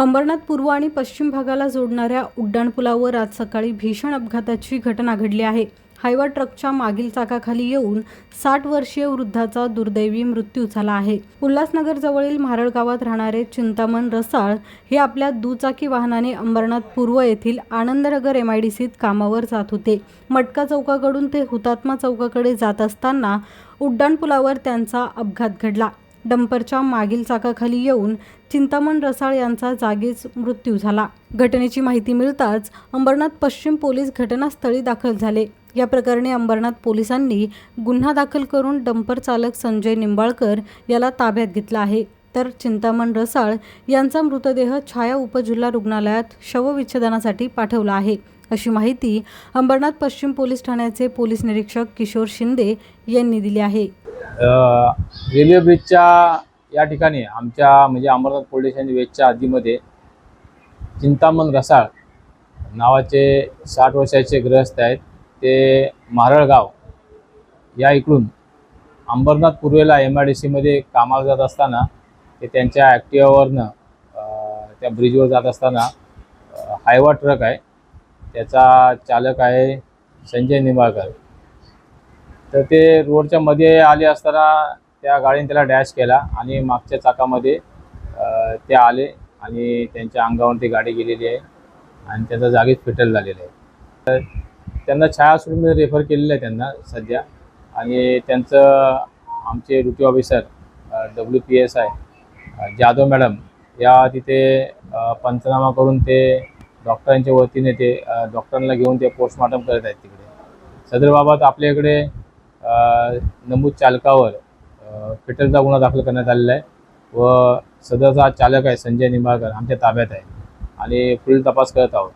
अंबरनाथ पूर्व आणि पश्चिम भागाला जोडणाऱ्या उड्डाणपुलावर आज सकाळी भीषण अपघाताची घटना घडली आहे. हायवा ट्रकच्या मागील चाकाखाली येऊन साठ वर्षीय वृद्धाचा दुर्दैवी मृत्यू झाला आहे. उल्हासनगर जवळील म्हारळ गावात राहणारे चिंतामण रसाळ हे आपल्या दुचाकी वाहनाने अंबरनाथ पूर्व येथील आनंदनगर एम आय डी सीत कामावर जात होते. मटका चौकाकडून ते हुतात्मा चौकाकडे जात असताना उड्डाणपुलावर त्यांचा अपघात घडला. डंपरच्या मागील चाकाखाली येऊन चिंतामण रसाळ यांचा जागीच मृत्यू झाला. घटनेची माहिती मिळताच अंबरनाथ पश्चिम पोलीस घटनास्थळी दाखल झाले. या प्रकरणी अंबरनाथ पोलिसांनी गुन्हा दाखल करून डंपर चालक संजय निंबाळकर याला ताब्यात घेतला आहे. तर चिंतामण रसाळ यांचा मृतदेह छाया उपजिल्हा रुग्णालयात शवविच्छेदनासाठी पाठवला आहे. अशी माहिती अंबरनाथ पश्चिम पोलीस ठाण्याचे पोलीस निरीक्षक किशोर शिंदे यांनी दिली आहे. रेल्वे ब्रिजच्या या ठिकाणी आमच्या म्हणजे अमरनाथ पोलीस स्टेशन वेजच्या आधीमध्ये चिंतामण रसाळ नावाचे साठ वर्षाचे ग्रहस्थ आहेत. ते मारळगाव या इकडून अंबरनाथ पूर्वेला एम आय डी सीमध्ये कामाला जात असताना ते त्यांच्या ॲक्टिवावरनं त्या ब्रिजवर जात असताना हायवा ट्रक आहे. त्याचा चालक आहे संजय निंबाळकर. तर ते रोडच्या मध्ये आले असताना त्या गाडीने त्याला डॅश केला आणि मागच्या चाकामध्ये ते आले आणि त्यांच्या अंगावर ती गाडी गेलेली आहे आणि त्याचा जागीच फिटल झालेला आहे. तर त्यांना छाया हॉस्पिटलमध्ये रेफर केलेलं आहे त्यांना सध्या. आणि त्यांचं आमचे duty officer W P S I Jadhav madam या तिथे पंचनामा करून ते डॉक्टरांच्या वतीने ते डॉक्टरांना घेऊन ते पोस्टमॉर्टम करत आहेत तिकडे. सदर बाबत आपल्या इकडे नमूद चालकावर अ, फेटलचा गुन्हा दाखल करण्यात आलेला आहे व सदरचा चालक आहे संजय निंबाळकर आमच्या ताब्यात आहे आणि पुढील तपास करत आहोत.